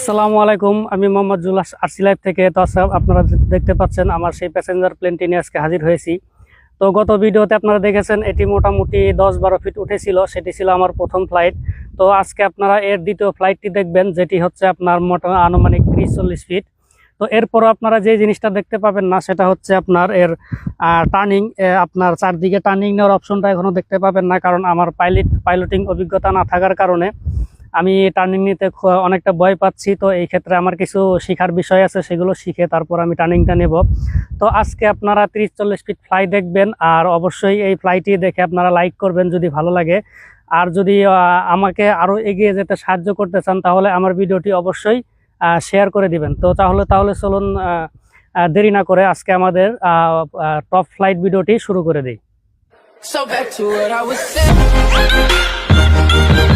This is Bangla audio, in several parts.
আসসালামু আলাইকুম আমি মোহাম্মদ জুলাস আরসি লাইভ থেকে। তো আচ্ছা, আপনারা দেখতে পাচ্ছেন আমার সেই প্যাসেঞ্জার প্লেনটি নিয়ে আজকে হাজির হয়েছি। তো গত ভিডিওতে আপনারা দেখেছেন এটি মোটামুটি দশ বারো ফিট উঠেছিল সেটি ছিল আমার প্রথম ফ্লাইট তো আজকে আপনারা এর দ্বিতীয় ফ্লাইটটি দেখবেন যেটি হচ্ছে আপনার মোটা আনুমানিক ত্রিশ চল্লিশ ফিট তো এরপরও আপনারা যে জিনিসটা দেখতে পাবেন না সেটা হচ্ছে আপনার এর টার্নিং আপনার চারদিকে টার্নিং নেওয়ার অপশনটা এখনও দেখতে পাবেন না কারণ আমার পাইলট পাইলটিং অভিজ্ঞতা না থাকার কারণে। আমি টার্নিং নিতে অনেকটা ভয় পাচ্ছি, তো এই ক্ষেত্রে আমার কিছু শেখার বিষয় আছে, সেগুলো শিখে তারপর আমি টার্নিংটা নেব। তো আজকে আপনারা তিরিশ চল্লিশ ফিট ফ্লাই দেখবেন, আর অবশ্যই এই ফ্লাইটি দেখে আপনারা লাইক করবেন যদি ভালো লাগে। আর যদি আমাকে আরও এগিয়ে যেতে সাহায্য করতে চান, তাহলে আমার ভিডিওটি অবশ্যই শেয়ার করে দিবেন। তো তাহলে তাহলে চলুন দেরি না করে আজকে আমাদের টপ ফ্লাইট ভিডিওটি শুরু করে দিই। So back to what I was saying.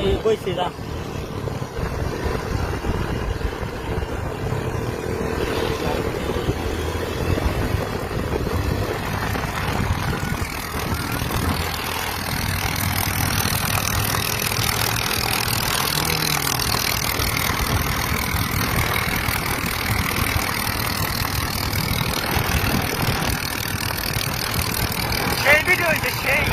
にボイシーだ。Maybe doing the shame.